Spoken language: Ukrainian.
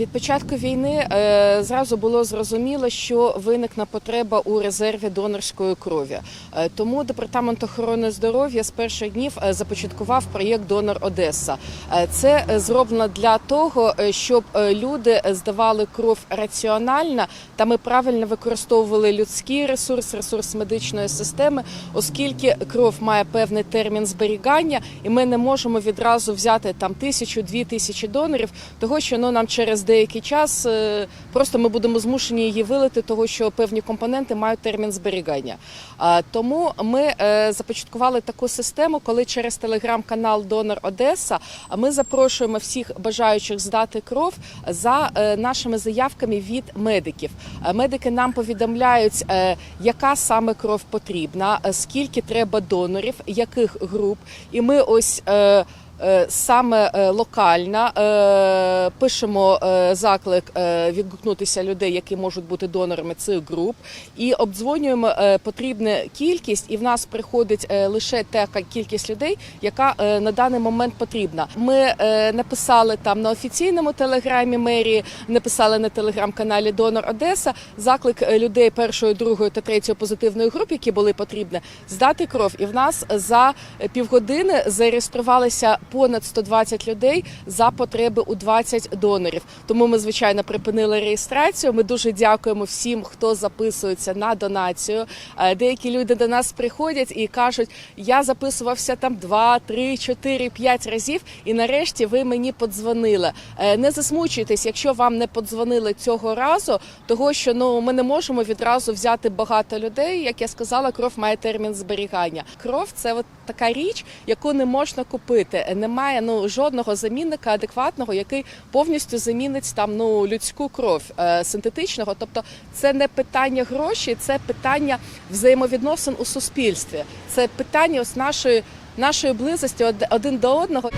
Від початку війни е, зразу було зрозуміло, що виникне потреба у резерві донорської крові. Е, тому департамент охорони здоров'я з перших днів е, започаткував проєкт Донор Одеса. Це зроблено для того, щоб люди здавали кров раціонально та ми правильно використовували людський ресурс, ресурс медичної системи, оскільки кров має певний термін зберігання, і ми не можемо відразу взяти там тисячу, дві тисячі донорів, того що ну нам через деякий час е, просто ми будемо змушені її вилити, того що певні компоненти мають термін зберігання. Тому ми е, започаткували таку систему, коли через телеграм-канал Донор Одеса ми запрошуємо всіх бажаючих здати кров за е, нашими заявками від медиків. Медики нам повідомляють, яка саме кров потрібна, скільки треба донорів, яких груп, і ми ось. Е, Саме е, локально е, пишемо заклик відгукнутися людей, які можуть бути донорами цих груп, і обдзвонюємо потрібну кількість, і в нас приходить лише така кількість людей, яка на даний момент потрібна. Ми написали там на офіційному телеграмі мерії, написали на телеграм-каналі Донор Одеса заклик людей першої, другої та третьої позитивної груп, які були потрібні, здати кров. І в нас за півгодини зареєструвалися понад 120 людей за потреби у 20 донорів. Тому ми звичайно припинили реєстрацію. Ми дуже дякуємо всім, хто записується на донацію. Е, Деякі люди до нас приходять і кажуть: я записувався там 2, 3, 4, 5 разів, і нарешті ви мені подзвонили. Е, Не засмучуйтесь, якщо вам не подзвонили цього разу, того що ну ми не можемо відразу взяти багато людей. Як я сказала, кров має термін зберігання. Кров це от така річ, яку не можна купити. Немає ну жодного замінника адекватного, який повністю замінить там ну людську кров е, синтетичного. Тобто, це не питання грошей, це питання взаємовідносин у суспільстві. Це питання ось нашої нашої близості од- один до одного.